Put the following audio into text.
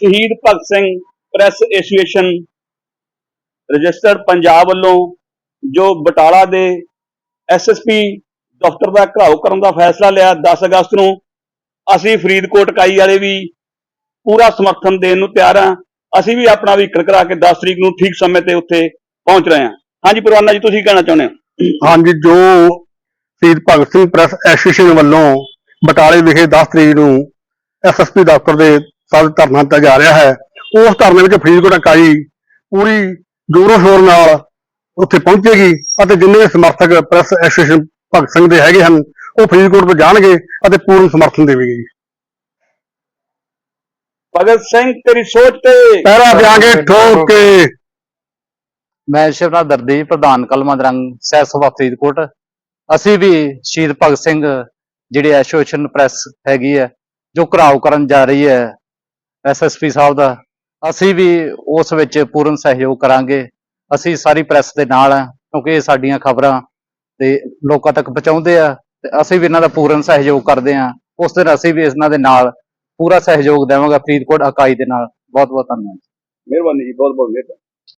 Shaheed Bhagat Singh press association registered Punjab ਵੱਲੋਂ ਜੋ ਬਟਾਲਾ ਦੇ ਐਸਐਸਪੀ ਦਫ਼ਤਰ ਦਾ ਘਰਾਓ ਕਰਨ ਦਾ ਫੈਸਲਾ ਲਿਆ 10 ਅਗਸਤ ਨੂੰ, ਅਸੀਂ ਫਰੀਦਕੋਟ ਇਕਾਈ ਵਾਲੇ ਵੀ ਪੂਰਾ ਸਮਰਥਨ ਦੇਣ ਨੂੰ ਤਿਆਰ ਹਾਂ। ਅਸੀਂ ਵੀ ਆਪਣਾ ਵਹੀਕਲ ਕਰਾ ਕੇ 10 ਤਰੀਕ ਨੂੰ ਠੀਕ ਸਮੇਂ ਤੇ ਉੱਥੇ ਪਹੁੰਚ ਰਹੇ ਹਾਂ। ਹਾਂਜੀ ਪ੍ਰਵਾਨਾ ਜੀ, ਤੁਸੀਂ ਕਹਿਣਾ ਚਾਹੁੰਦੇ ਹੋ? ਹਾਂਜੀ, ਜੋ ਸ਼ਹੀਦ ਭਗਤ ਸਿੰਘ ਪ੍ਰੈਸ ਐਸੋਸੀਏਸ਼ਨ ਵੱਲੋਂ ਬਟਾਲੇ ਵਿਖੇ 10 ਤਰੀਕ ਨੂੰ ਐਸਐਸਪੀ ਦਫ਼ਤਰ ਦੇ ਸਾਹਮਣੇ ਧਰਨਾ ਦਿੱਤਾ ਜਾ ਰਿਹਾ ਹੈ ਉਸ ਧਰਨੇ ਵਿੱਚ ਫਰੀਦਕੋਟ ਇਕਾਈ ਪੂਰੀ ਜ਼ੋਰੋ ਸ਼ੋਰ ਨਾਲ ਉੱਥੇ ਪਹੁੰਚੇਗੀ ਅਤੇ ਜਿੰਨੇ ਸਮਰਥਕ ਪ੍ਰੈਸ ਐਸੋਸੀਏਸ਼ਨ ਭਗਤ ਸਿੰਘ ਦੇ ਹੈਗੇ ਹਨ ਉਹ ਫਰੀਦਕੋਟ ਤੋਂ ਜਾਣਗੇ ਅਤੇ ਪੂਰਨ ਸਮਰਥਨ ਦੇਣਗੇ ਜੀ ਭਗਤ ਸਿੰਘ ਤੇਰੀ ਸੋਚ ਤੇ। ਪਹਿਰਾ ਦਿਆਂਗੇ ਠੋਕ। ਕੇ ਮੈਂ ਸ਼ਿਵਨਾਥ ਦਰਦੀ ਪ੍ਰਧਾਨ ਕਲਮਾਂ ਦਰੰਗ ਸਹਿ ਸਭਾ ਫਰੀਦਕੋਟ। ਅਸੀਂ ਵੀ ਸ਼ਹੀਦ ਭਗਤ ਸਿੰਘ ਜਿਹੜੀ ਐਸੋਸੀਏਸ਼ਨ ਪ੍ਰੈਸ ਹੈਗੀ ਹੈ ਜੋ ਘਰਾਓ ਕਰਨ ਜਾ ਰਹੀ ਹੈ ਐਸਐਸਪੀ ਸਾਹਿਬ ਦਾ। ਅਸੀਂ ਵੀ ਉਸ ਵਿੱਚ ਪੂਰਨ ਸਹਿਯੋਗ ਕਰਾਂਗੇ। ਅਸੀਂ ਸਾਰੀ ਪ੍ਰੈਸ ਦੇ ਨਾਲ ਹਾਂ, ਕਿਉਂਕਿ ਇਹ ਸਾਡੀਆਂ ਖਬਰਾਂ ਤੇ ਲੋਕਾਂ ਤੱਕ ਪਹੁੰਚਾਉਂਦੇ ਆ ਤੇ ਅਸੀਂ ਵੀ ਇਹਨਾਂ ਦਾ ਪੂਰਨ ਸਹਿਯੋਗ ਕਰਦੇ ਹਾਂ। ਉਸ ਦਿਨ ਅਸੀਂ ਵੀ ਇਹਨਾਂ ਦੇ ਨਾਲ ਪੂਰਾ ਸਹਿਯੋਗ ਦੇਵਾਂਗੇ ਫਰੀਦਕੋਟ ਇਕਾਈ ਦੇ ਨਾਲ। ਬਹੁਤ ਬਹੁਤ ਧੰਨਵਾਦ। ਮਿਹਰਬਾਨੀ ਜੀ ਬਹੁਤ ਬਹੁਤ ਮਿਹਰਬਾਨੀ।